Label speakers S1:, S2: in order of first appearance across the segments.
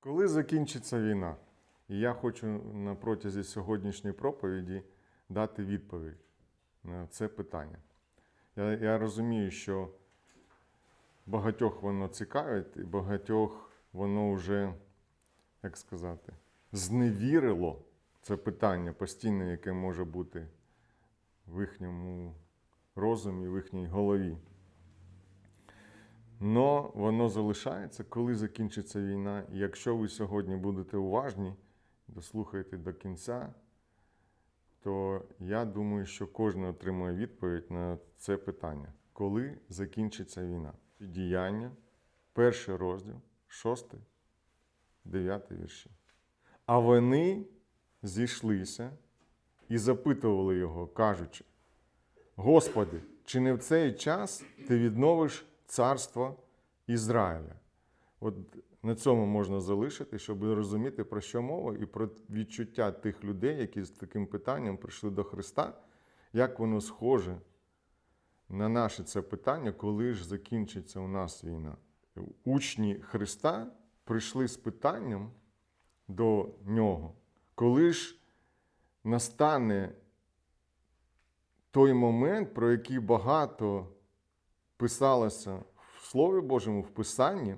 S1: Коли закінчиться війна? І я хочу на протязі сьогоднішньої проповіді дати відповідь на це питання. Я, я розумію, що багатьох воно цікавить, і багатьох воно вже, як сказати, зневірило це питання постійне, яке може бути в їхньому розумі, в їхній голові. Но воно залишається, коли закінчиться війна. І якщо ви сьогодні будете уважні, дослухаєте до кінця, то я думаю, що кожен отримує відповідь на це питання. Коли закінчиться війна? Діяння, перший розділ, шостий, дев'ятий вірші. А вони зійшлися і запитували його, кажучи: Господи, чи не в цей час ти відновиш царство Ізраїля? От на цьому можна залишити, щоб розуміти, про що мова, і про відчуття тих людей, які з таким питанням прийшли до Христа, як воно схоже на наше це питання, коли ж закінчиться у нас війна. Учні Христа прийшли з питанням до нього, коли ж настане той момент, про який багато писалося в Слові Божому, в Писанні,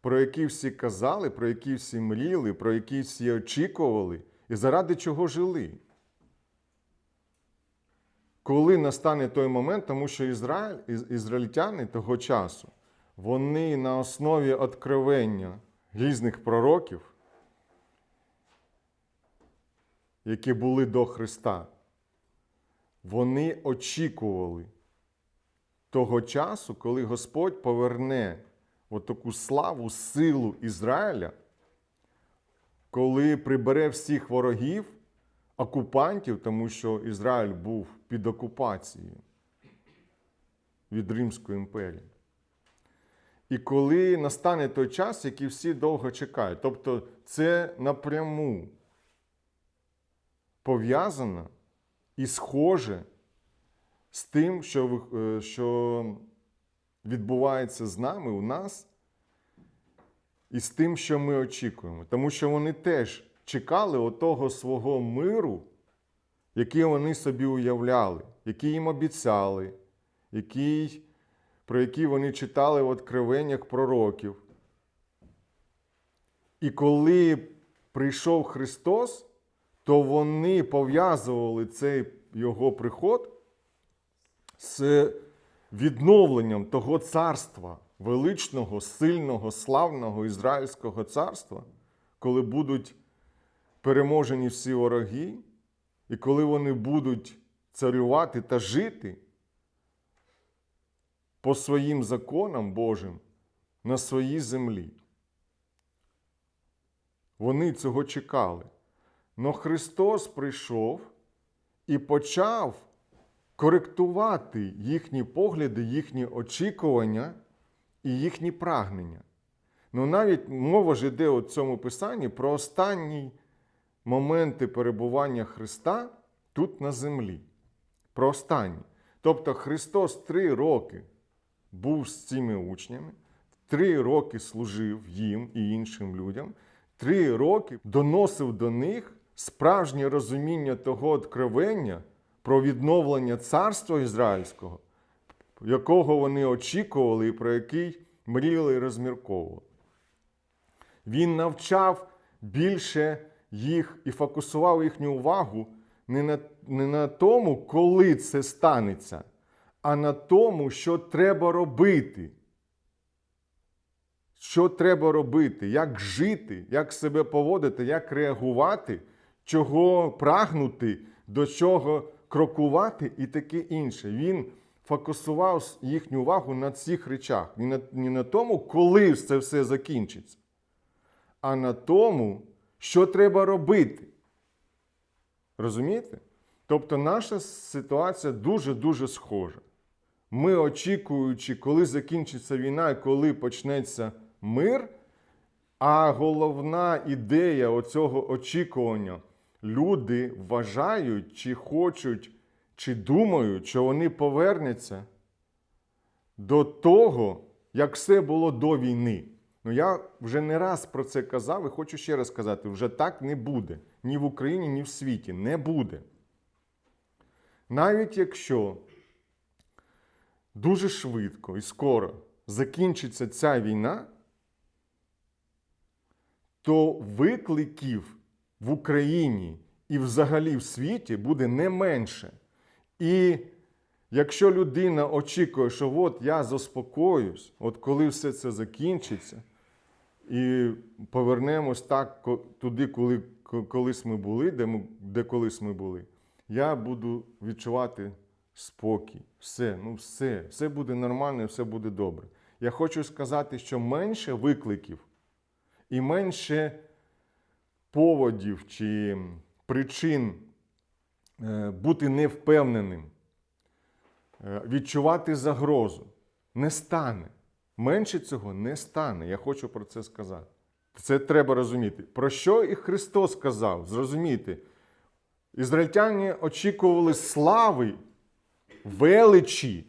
S1: про який всі казали, про який всі мріяли, про який всі очікували, і заради чого жили. Коли настане той момент, тому що Ізраїль, із- ізраїльтяни того часу, вони на основі откровення різних пророків, які були до Христа, вони очікували того часу, коли Господь поверне отаку славу, силу Ізраїля, коли прибере всіх ворогів, окупантів, тому що Ізраїль був під окупацією від Римської імперії. І коли настане той час, який всі довго чекають. Тобто це напряму пов'язано і схоже з тим, що, е, що відбувається з нами у нас, і з тим, що ми очікуємо. Тому що вони теж чекали отого свого миру, який вони собі уявляли, який їм обіцяли, який, про який вони читали в откровеннях пророків. І коли прийшов Христос, то вони пов'язували цей його приход з відновленням того царства, величного, сильного, славного Ізраїльського царства, коли будуть переможені всі вороги, і коли вони будуть царювати та жити по своїм законам Божим на своїй землі. Вони цього чекали. Но Христос прийшов і почав коректувати їхні погляди, їхні очікування і їхні прагнення. Ну, навіть мова ж йде у цьому писанні про останні моменти перебування Христа тут на землі. Про останні. Тобто Христос три роки був з цими учнями, три роки служив їм і іншим людям, три роки доносив до них справжнє розуміння того откровення про відновлення царства ізраїльського, якого вони очікували і про який мріяли і розмірковували. Він навчав більше їх і фокусував їхню увагу не на, не на тому, коли це станеться, а на тому, що треба робити. Що треба робити, як жити, як себе поводити, як реагувати, чого прагнути, до чого крокувати і таке інше. Він фокусував їхню увагу на цих речах, не на, не на тому, коли це все закінчиться, а на тому, що треба робити. Розумієте? Тобто наша ситуація дуже-дуже схожа. Ми, очікуючи, коли закінчиться війна і коли почнеться мир, а головна ідея оцього очікування люди вважають, чи хочуть, чи думають, що вони повернуться до того, як все було до війни. Ну я вже не раз про це казав і хочу ще раз сказати: вже так не буде. Ні в Україні, ні в світі. Не буде. Навіть якщо дуже швидко і скоро закінчиться ця війна, то викликів в Україні і взагалі в світі буде не менше. І якщо людина очікує, що от я заспокоюсь, от коли все це закінчиться, і повернемось так туди, коли, колись ми були, де, ми, де колись ми були, я буду відчувати спокій. Все, ну все, все буде нормально, все буде добре. Я хочу сказати, що менше викликів і менше поводів чи причин е, бути невпевненим, е, відчувати загрозу не стане. Менше цього не стане. Я хочу про це сказати. Це треба розуміти. Про що і Христос сказав? Зрозуміти. Ізраїльтяни очікували слави, величі,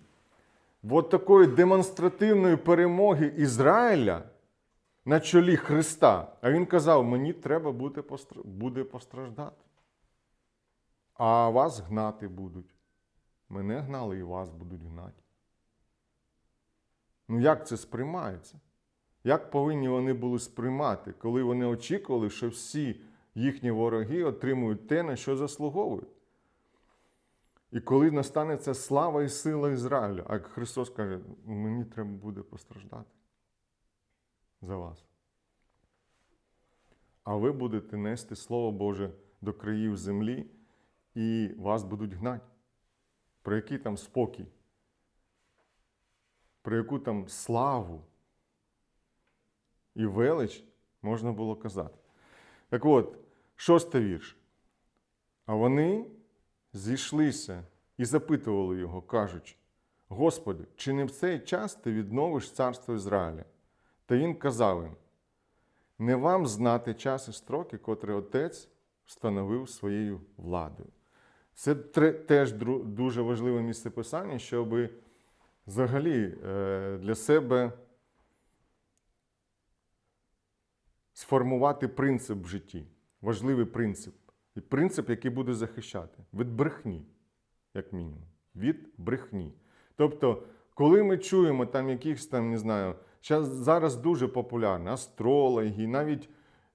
S1: от такої демонстративної перемоги Ізраїля на чолі Христа. А він казав: мені треба буде, постр- буде постраждати. А вас гнати будуть. Мене гнали і вас будуть гнати. Ну як це сприймається? Як повинні вони були сприймати, коли вони очікували, що всі їхні вороги отримують те, на що заслуговують? І коли настане ця слава і сила Ізраїлю, а Христос каже, мені треба буде постраждати за вас. А ви будете нести Слово Боже до країв землі, і вас будуть гнати. Про який там спокій? Про яку там славу і велич можна було казати. Так от, шостий вірш. А вони зійшлися і запитували його, кажучи: Господи, чи не в цей час ти відновиш царство Ізраїля? Та він казав їм: не вам знати час і строки, котрі отець встановив своєю владою. Це теж дуже важливе місце писання, щоб взагалі е, для себе сформувати принцип в житті. Важливий принцип. І принцип, який буде захищати від брехні, як мінімум. Від брехні. Тобто, коли ми чуємо там якихось там, не знаю, зараз дуже популярні астрологи, навіть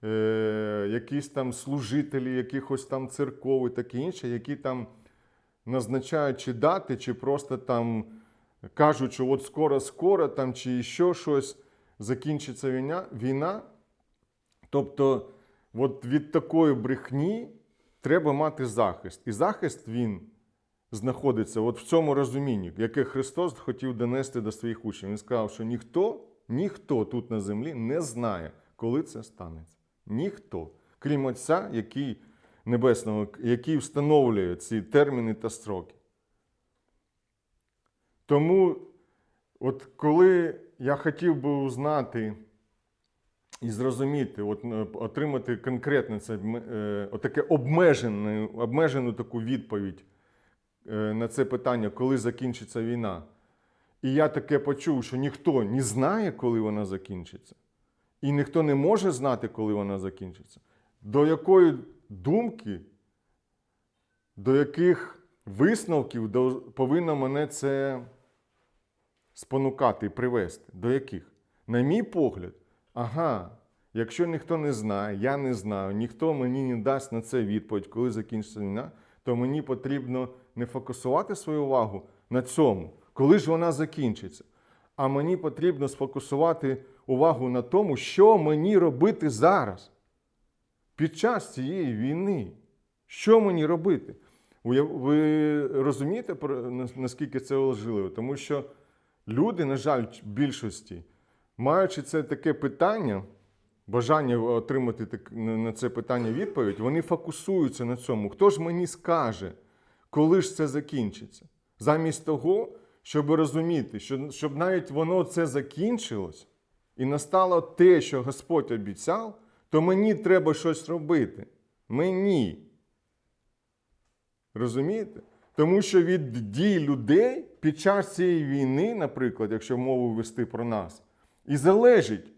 S1: е, якісь там служителі якихось там церков і таке інше, які там назначають чи дати, чи просто там кажуть, що от скоро-скоро там, чи ще щось закінчиться війна, війна. Тобто, от від такої брехні треба мати захист. І захист він знаходиться от в цьому розумінні, яке Христос хотів донести до своїх учнів. Він сказав, що ніхто, ніхто тут на землі не знає, коли це станеться. Ніхто, крім Отця, який Небесного, який встановлює ці терміни та строки. Тому, от коли я хотів би узнати і зрозуміти, от, е, отримати конкретно це е, отаке обмежену, обмежену таку відповідь е, на це питання, коли закінчиться війна. І я таке почув, що ніхто не знає, коли вона закінчиться, і ніхто не може знати, коли вона закінчиться. До якої думки, до яких висновків повинно мене це спонукати і привести? До яких? На мій погляд, ага, якщо ніхто не знає, я не знаю, ніхто мені не дасть на це відповідь, коли закінчиться війна, то мені потрібно не фокусувати свою увагу на цьому, коли ж вона закінчиться. А мені потрібно сфокусувати увагу на тому, що мені робити зараз, під час цієї війни. Що мені робити? Ви розумієте, наскільки це важливо? Тому що люди, на жаль, в більшості, маючи це таке питання, бажання отримати на це питання відповідь, вони фокусуються на цьому. Хто ж мені скаже, коли ж це закінчиться? Замість того, щоб розуміти, що, щоб навіть воно це закінчилось і настало те, що Господь обіцяв, то мені треба щось робити. Мені. Розумієте? Тому що від дій людей під час цієї війни, наприклад, якщо мову вести про нас, і залежить,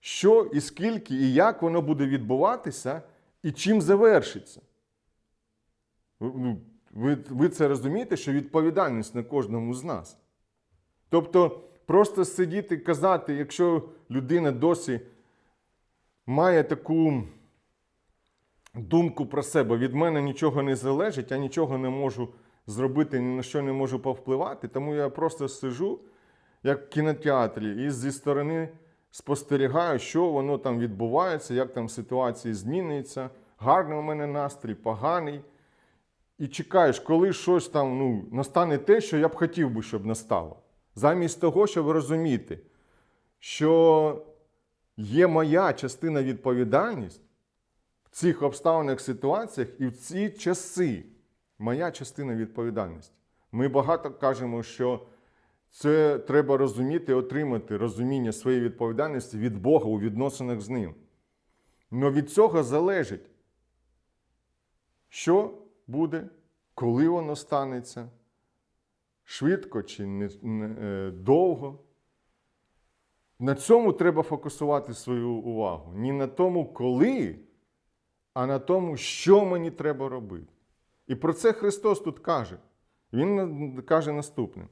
S1: що і скільки, і як воно буде відбуватися, і чим завершиться. Ви- Ви, це розумієте, що відповідальність на кожному з нас. Тобто, просто сидіти і казати, якщо людина досі має таку думку про себе, від мене нічого не залежить, я нічого не можу зробити, ні на що не можу повпливати, тому я просто сижу, як в кінотеатрі, і зі сторони спостерігаю, що воно там відбувається, як там ситуація змінюється. Гарний у мене настрій, поганий. І чекаєш, коли щось там ну, настане те, що я б хотів би, щоб настало. Замість того, щоб розуміти, що є моя частина відповідальність в цих обставинах, ситуаціях і в ці часи. Моя частина відповідальності. Ми багато кажемо, що це треба розуміти, отримати розуміння своєї відповідальності від Бога у відносинах з ним. Но від цього залежить, що буде, коли воно станеться, швидко чи не, не, е, довго. На цьому треба фокусувати свою увагу. Не на тому, коли, а на тому, що мені треба робити. І про це Христос тут каже. Він каже наступне.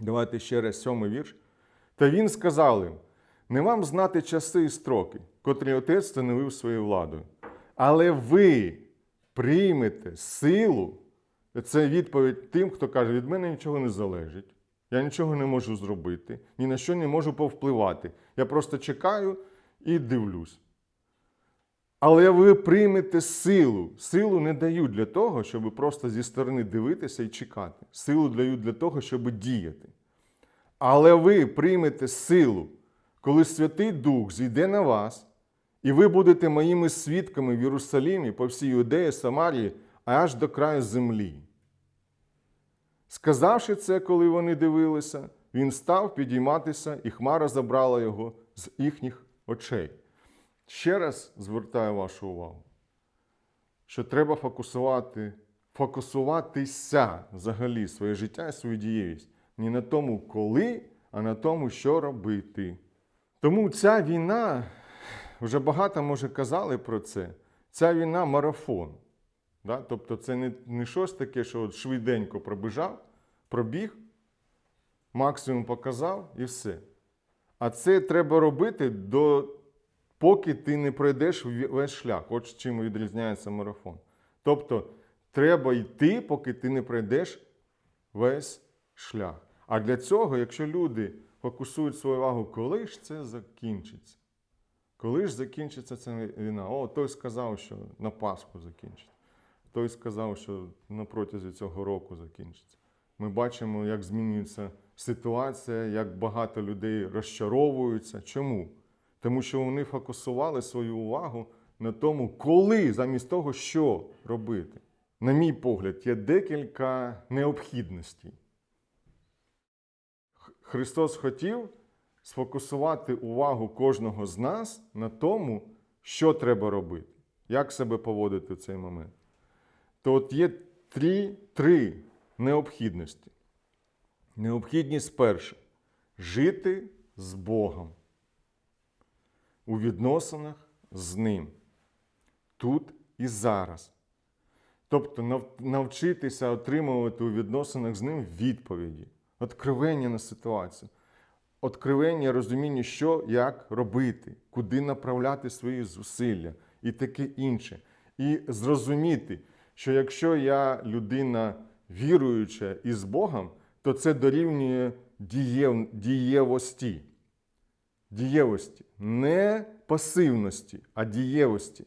S1: Давайте ще раз сьомий вірш. Та він сказав їм: не вам знати часи і строки, котрі отець встановив своєю владою. Але ви приймете силу. Це відповідь тим, хто каже, від мене нічого не залежить. Я нічого не можу зробити, ні на що не можу повпливати. Я просто чекаю і дивлюсь. Але ви приймете силу. Силу не дають для того, щоб просто зі сторони дивитися і чекати. Силу дають для того, щоб діяти. Але ви приймете силу, коли Святий Дух зійде на вас, і ви будете моїми свідками в Єрусалімі по всій Юдеї, Самарії, аж до краю землі. Сказавши це, коли вони дивилися, він став підійматися, і хмара забрала його з їхніх очей. Ще раз звертаю вашу увагу, що треба фокусувати, фокусуватися взагалі своє життя і свою дієвість не на тому, коли, а на тому, що робити. Тому ця війна, вже багато може казали про це, ця війна марафон. Да? Тобто це не, не щось таке, що от швиденько пробіжав, пробіг, максимум показав і все. А це треба робити до поки ти не пройдеш весь шлях. От чим відрізняється марафон. Тобто, треба йти, поки ти не пройдеш весь шлях. А для цього, якщо люди фокусують свою увагу, коли ж це закінчиться? Коли ж закінчиться ця війна? О, той сказав, що на Пасху закінчиться. Той сказав, що на протязі цього року закінчиться. Ми бачимо, як змінюється ситуація, як багато людей розчаровуються. Чому? Тому що вони фокусували свою увагу на тому, коли, замість того, що робити. На мій погляд, є декілька необхідностей. Христос хотів сфокусувати увагу кожного з нас на тому, що треба робити, як себе поводити в цей момент. То от є три, три необхідності. Необхідність перша жити з Богом у відносинах з Ним тут і зараз. Тобто навчитися отримувати у відносинах з ним відповіді, откровення на ситуацію, откровення розуміння, що як робити, куди направляти свої зусилля і таке інше. І зрозуміти, що якщо я людина віруюча і з Богом, то це дорівнює дієв, дієвості. Дієвості, не пасивності, а дієвості.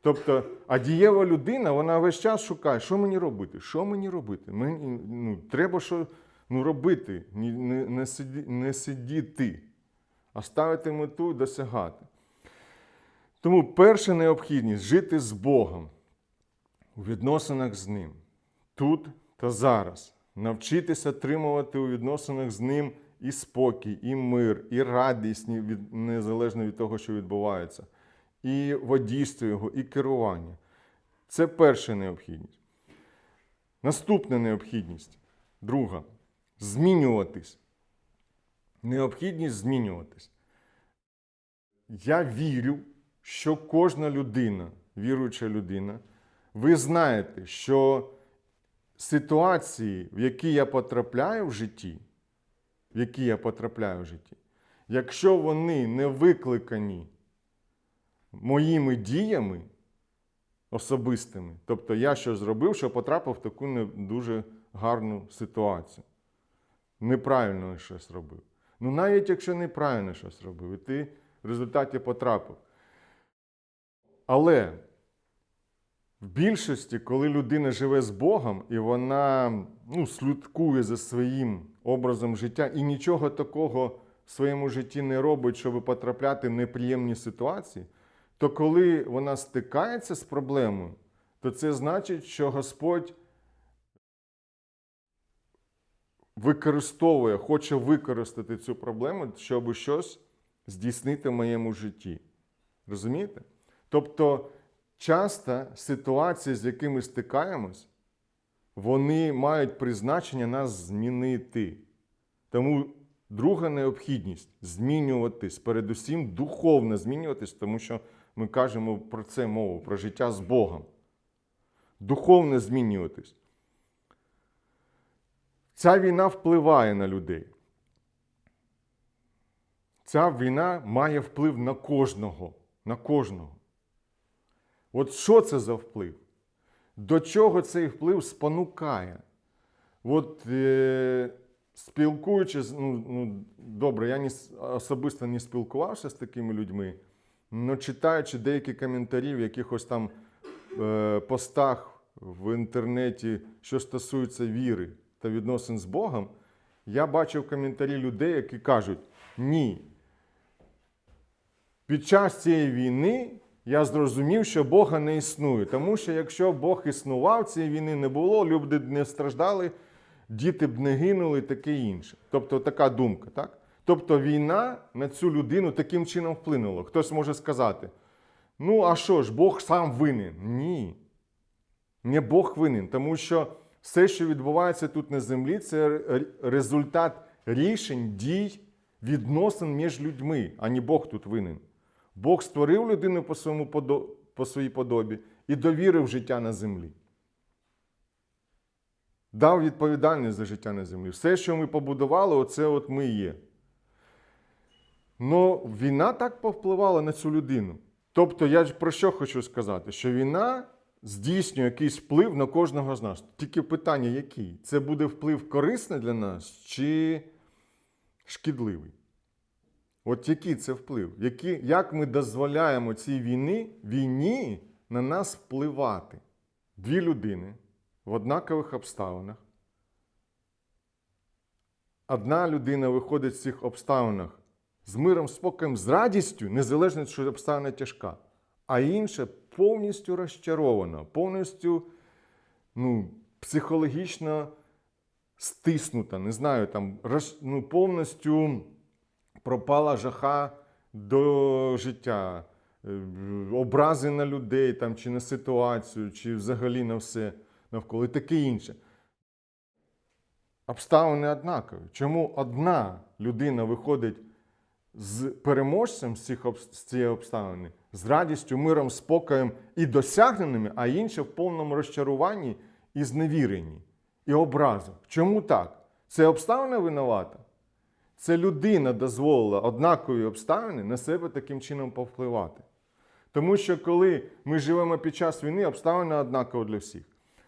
S1: Тобто, а дієва людина, вона весь час шукає, що мені робити, що мені робити. Мені ну, треба що ну, робити, не, не, не, сидіти, а ставити мету і досягати. Тому перша необхідність жити з Богом у відносинах з Ним, тут та зараз. Навчитися отримувати у відносинах з Ним і спокій, і мир, і радість, незалежно від того, що відбувається, і водійство його, і керування. Це перша необхідність. Наступна необхідність, друга змінюватись. Необхідність змінюватись. я вірю, що кожна людина, віруюча людина, ви знаєте, що ситуації, в які я потрапляю в житті, в які я потрапляю в житті, якщо вони не викликані моїми діями особистими, тобто я щось зробив, що потрапив в таку не дуже гарну ситуацію. Неправильно щось робив. Ну, навіть якщо неправильно щось робив, і ти в результаті потрапив. Але в більшості, коли людина живе з Богом і вона ну, слідкує за своїм образом життя і нічого такого в своєму житті не робить, щоб потрапляти в неприємні ситуації, то коли вона стикається з проблемою, то це значить, що Господь використовує, хоче використати цю проблему, щоб щось здійснити в моєму житті. Розумієте? Тобто, часто ситуації, з якими стикаємось, вони мають призначення нас змінити. Тому друга необхідність змінюватись, передусім духовно змінюватись, тому що ми кажемо про це мову, про життя з Богом. Духовно змінюватись. Ця війна впливає на людей. Ця війна має вплив на кожного. На кожного. От що це за вплив? До чого цей вплив спонукає? От е, спілкуючись, ну, ну добре, я не, особисто не спілкувався з такими людьми, але читаючи деякі коментарі в якихось там е, постах в інтернеті, що стосується віри та відносин з Богом, я бачив коментарі людей, які кажуть: ні. Під час цієї війни я зрозумів, що Бога не існує. Тому що якщо Бог існував, цієї війни не було, люди б не страждали, діти б не гинули таке інше. Тобто така думка, так? Тобто війна на цю людину таким чином вплинула. Хтось може сказати: ну, а що ж, Бог сам винен? Ні. Не Бог винен, тому що все, що відбувається тут на землі, це результат рішень, дій, відносин між людьми, а не Бог тут винен. Бог створив людину по, своєму по своїй подобі і довірив життя на землі. Дав відповідальність за життя на землі. Все, що ми побудували, оце от ми є. Ну, війна так повпливала на цю людину. Тобто, я про що хочу сказати? Що війна здійснює якийсь вплив на кожного з нас. Тільки питання, який? Це буде вплив корисний для нас чи шкідливий? От який це вплив? Які, як ми дозволяємо цій війні, війні на нас впливати? Дві людини в однакових обставинах. Одна людина виходить з цих обставинах з миром, спокоєм, з радістю, незалежно, що обставина тяжка, а інша повністю розчарована, повністю ну, психологічно стиснута, не знаю, там, ну, повністю пропала жаха до життя, е, образи на людей там, чи на ситуацію, чи взагалі на все навколо і таке інше. Обставини однакові. Чому одна людина виходить з переможцем з цієї обставини, з радістю, миром, спокоєм і досягненими, а інша в повному розчаруванні і зневіренні, і образах. Чому так? Це обставина винувата? Це людина дозволила однакові обставини на себе таким чином повпливати. Тому що коли ми живемо під час війни, обставини однакові для всіх.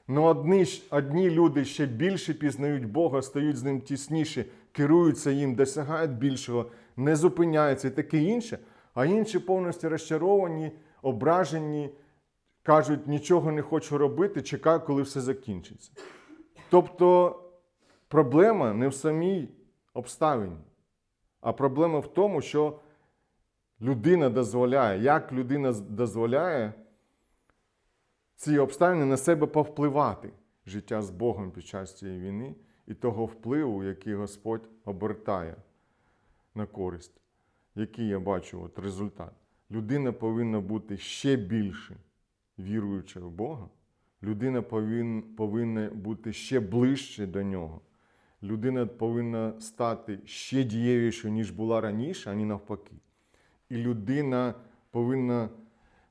S1: Ну одні, одні люди ще більше пізнають Бога, стають з ним тісніше, керуються їм, досягають більшого, не зупиняються і таке інше, а інші повністю розчаровані, ображені, кажуть, нічого не хочу робити, чекаю, коли все закінчиться. Тобто проблема не в самій обставині, а проблема в тому, що людина дозволяє, як людина дозволяє ці обставини на себе повпливати життя з Богом під час цієї війни і того впливу, який Господь обертає на користь. Який я бачу от результат. Людина повинна бути ще більше віруюча в Бога. Людина повин, повинна бути ще ближче до нього. Людина повинна стати ще дієвішою, ніж була раніше, а не навпаки. і людина повинна.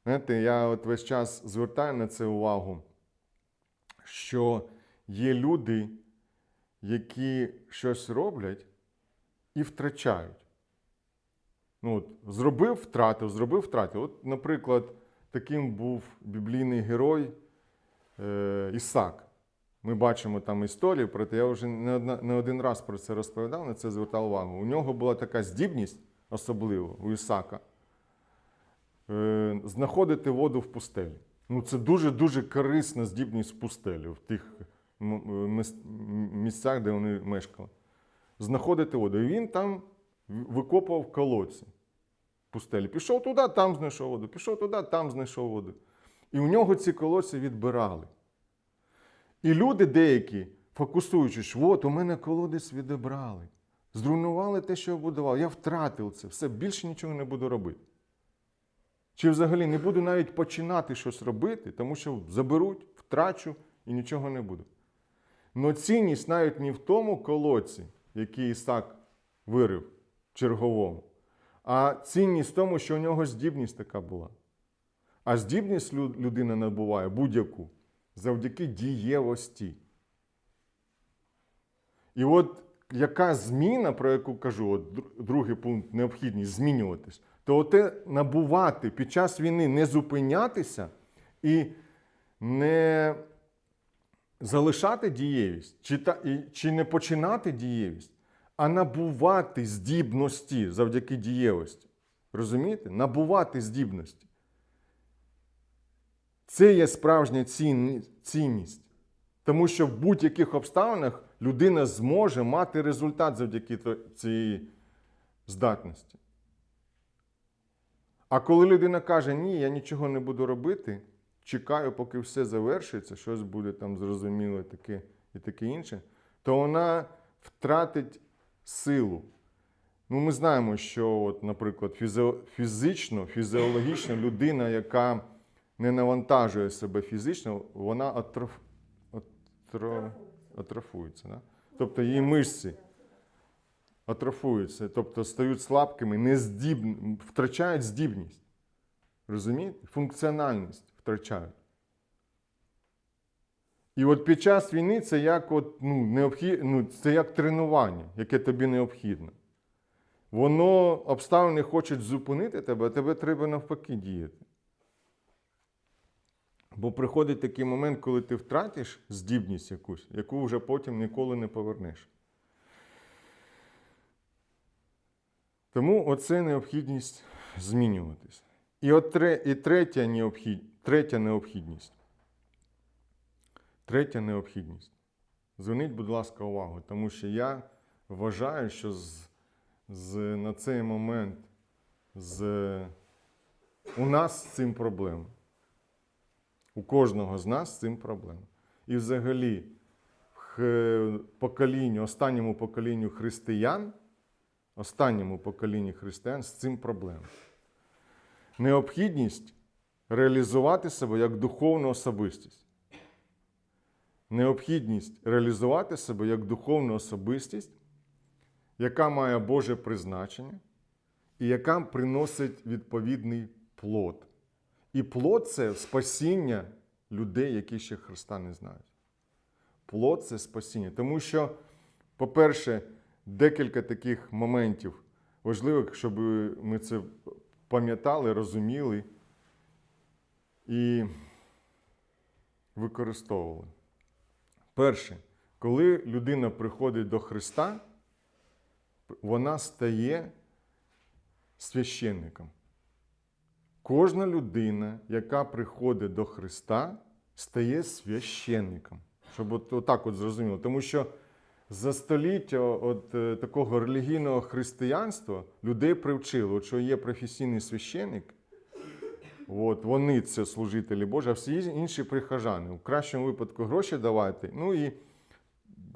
S1: Знаєте, я от весь час звертаю на це увагу, що є люди, які щось роблять і втрачають. Ну, от, зробив, втратив, зробив, втратив. От, наприклад, таким був біблійний герой е, Ісак. Ми бачимо там історію, проте я вже не, одна, не один раз про це розповідав, на це звертав увагу. У нього була така здібність, особливо у Ісака, е, знаходити воду в пустелі. Ну, це дуже-дуже корисна здібність в пустелі, в тих місцях, де вони мешкали. Знаходити воду. І він там викопував колодці пустелі. Пішов туди, там знайшов воду, пішов туди, там знайшов воду. І у нього ці колодці відбирали. І люди деякі, фокусуючись, от у мене колодець відібрали. Зруйнували те, що я будував. Я втратив це, все, більше нічого не буду робити. Чи взагалі не буду навіть починати щось робити, тому що заберуть, втрачу і нічого не буду. Но цінність навіть не в тому колодці, який Ісак вирив черговому, а цінність в тому, що у нього здібність така була. А здібність лю- людина набуває будь-яку завдяки дієвості. І от яка зміна, про яку кажу, от другий пункт необхідність змінюватись, то оте набувати під час війни не зупинятися і не залишати дієвість, чи, та, і, чи не починати дієвість, а набувати здібності завдяки дієвості. Розумієте? Набувати здібності. Це є справжня цінність. Тому що в будь-яких обставинах людина зможе мати результат завдяки цієї здатності. А коли людина каже, ні, я нічого не буду робити, чекаю, поки все завершиться, щось буде там зрозуміло таке і таке інше, то вона втратить силу. Ну, ми знаємо, що, от, наприклад, фізично, фізіологічно людина, яка не навантажує себе фізично, вона атроф... атро... атрофується. Да? Тобто її мишці атрофуються, тобто стають слабкими, нездіб... втрачають здібність. Розумієте? Функціональність втрачають. І от під час війни це як, от, ну, необхід... ну, це як тренування, яке тобі необхідно. Воно обставини хочуть зупинити тебе, а тебе треба навпаки діяти. Бо приходить такий момент, коли ти втратиш здібність якусь, яку вже потім ніколи не повернеш. Тому оце необхідність змінюватись. І, от третя необхідність. Третя необхідність. Зверніть, будь ласка, увагу, тому що я вважаю, що з, з, на цей момент з, у нас з цим проблема. У кожного з нас з цим проблема. І взагалі, в поколінню, останньому поколінню християн, останньому поколінні християн з цим проблема. Необхідність реалізувати себе як духовну особистість. Необхідність реалізувати себе як духовну особистість, яка має Боже призначення і яка приносить відповідний плод. І плод це спасіння людей, які ще Христа не знають. Плод це спасіння. Тому що, по-перше, декілька таких моментів важливих, щоб ми це пам'ятали, розуміли і використовували. Перше, коли людина приходить до Христа, вона стає священником. Кожна людина, яка приходить до Христа, стає священником. Щоб от, отак от зрозуміло. Тому що за століття от, е, такого релігійного християнства людей привчили, що є професійний священник, от, вони це служителі Божі, а всі інші прихожани. У кращому випадку гроші давайте, ну і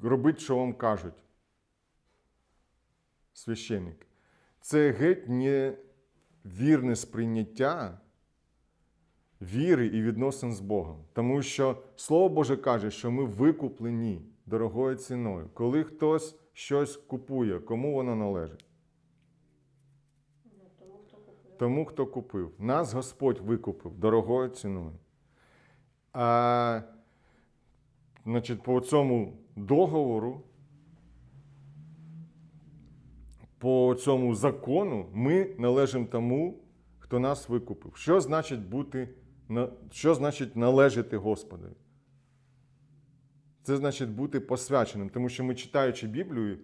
S1: робіть, що вам кажуть. Священник. Це геть не вірне сприйняття віри і відносин з Богом. Тому що Слово Боже каже, що ми викуплені дорогою ціною. Коли хтось щось купує, кому воно належить?
S2: Тому, хто
S1: купив. Нас Господь викупив дорогою ціною. А значить, по цьому договору, по цьому закону ми належимо тому, хто нас викупив. Що значить бути, що значить належати Господові? Це значить бути посвяченим, тому що ми, читаючи Біблію,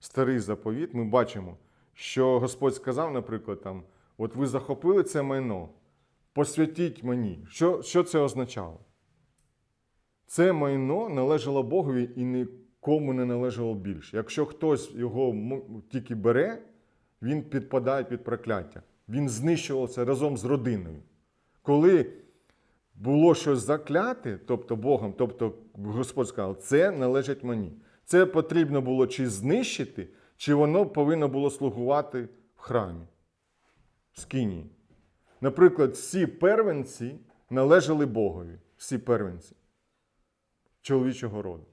S1: старий заповіт, ми бачимо, що Господь сказав, наприклад, там, от ви захопили це майно, посвятіть мені. Що, що це означало? Це майно належало Богові і нікому не належало більше. Якщо хтось його тільки бере, він підпадає під прокляття. Він знищувався разом з родиною. Коли було щось закляте, тобто Богом, тобто Господь сказав, це належить мені. Це потрібно було чи знищити, чи воно повинно було слугувати в храмі, в скинії. Наприклад, всі первенці належали Богові, всі первенці чоловічого роду.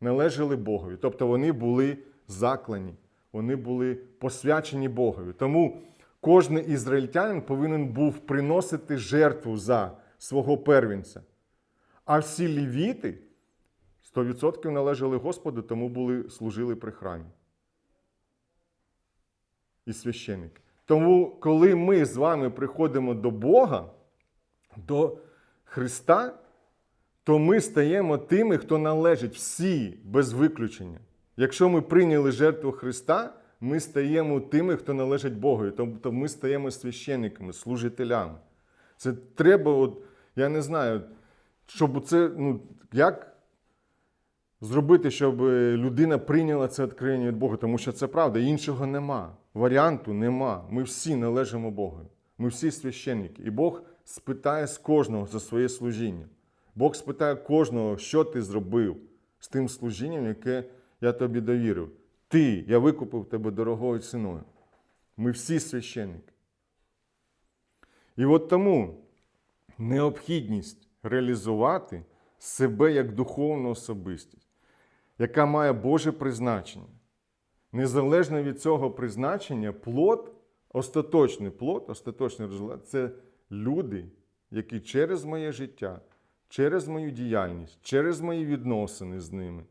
S1: Належали Богові. Тобто вони були заклані, вони були посвячені Богові. Тому кожен ізраїльтянин повинен був приносити жертву за свого первенця. А всі лівіти 100% належали Господу, тому були, служили при храмі. І священники. Тому, коли ми з вами приходимо до Бога, до Христа, то ми стаємо тими, хто належить всі без виключення. Якщо ми прийняли жертву Христа, ми стаємо тими, хто належить Богу. Тобто ми стаємо священниками, служителями. Це треба, от, я не знаю, щоб це, ну, як зробити, щоб людина прийняла це відкриття від Бога, тому що це правда, іншого нема. Варіанту нема. Ми всі належимо Богу. Ми всі священники. І Бог спитає з кожного за своє служіння. Бог спитає кожного, що ти зробив з тим служінням, яке я тобі довірив. Ти, я викупив тебе дорогою ціною. Ми всі священники. І от тому необхідність реалізувати себе як духовну особистість, яка має Боже призначення. Незалежно від цього призначення, плод, остаточний плод, остаточний результат це люди, які через моє життя, через мою діяльність, через мої відносини з ними,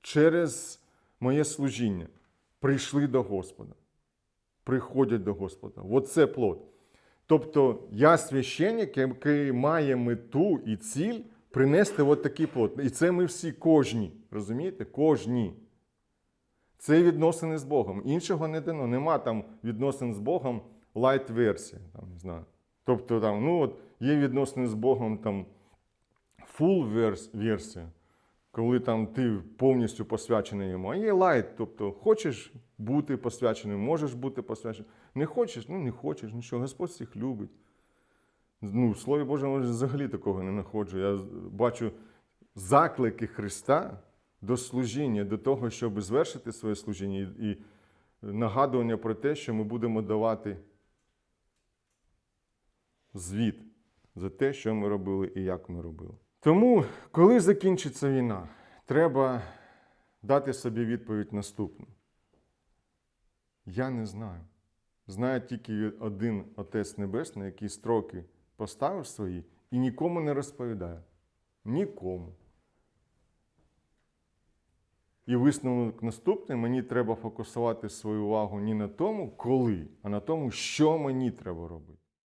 S1: через моє служіння прийшли до Господа, приходять до Господа. Оце плод. Тобто я священник, який має мету і ціль принести от такий плод. І це ми всі кожні. Розумієте? Кожні. Це відносини з Богом. Іншого не дано. Нема там відносин з Богом лайт-версія. Не знаю. Тобто, там, ну, от, є відносини з Богом там full версія, коли там ти повністю посвячений йому. А є лайт, тобто хочеш бути посвяченим, можеш бути посвяченим. Не хочеш, ну не хочеш, ну що, Господь всіх любить. Ну, в Слові Божому взагалі такого не знаходжу. Я бачу заклики Христа до служіння, до того, щоб звершити своє служіння, і, нагадування про те, що ми будемо давати звіт за те, що ми робили і як ми робили. Тому, коли закінчиться війна, треба дати собі відповідь наступну. Я не знаю. Знає тільки один Отець Небесний, який строки поставив свої і нікому не розповідає. Нікому. І висновок наступний: мені треба фокусувати свою увагу не на тому, коли, а на тому, що мені треба робити.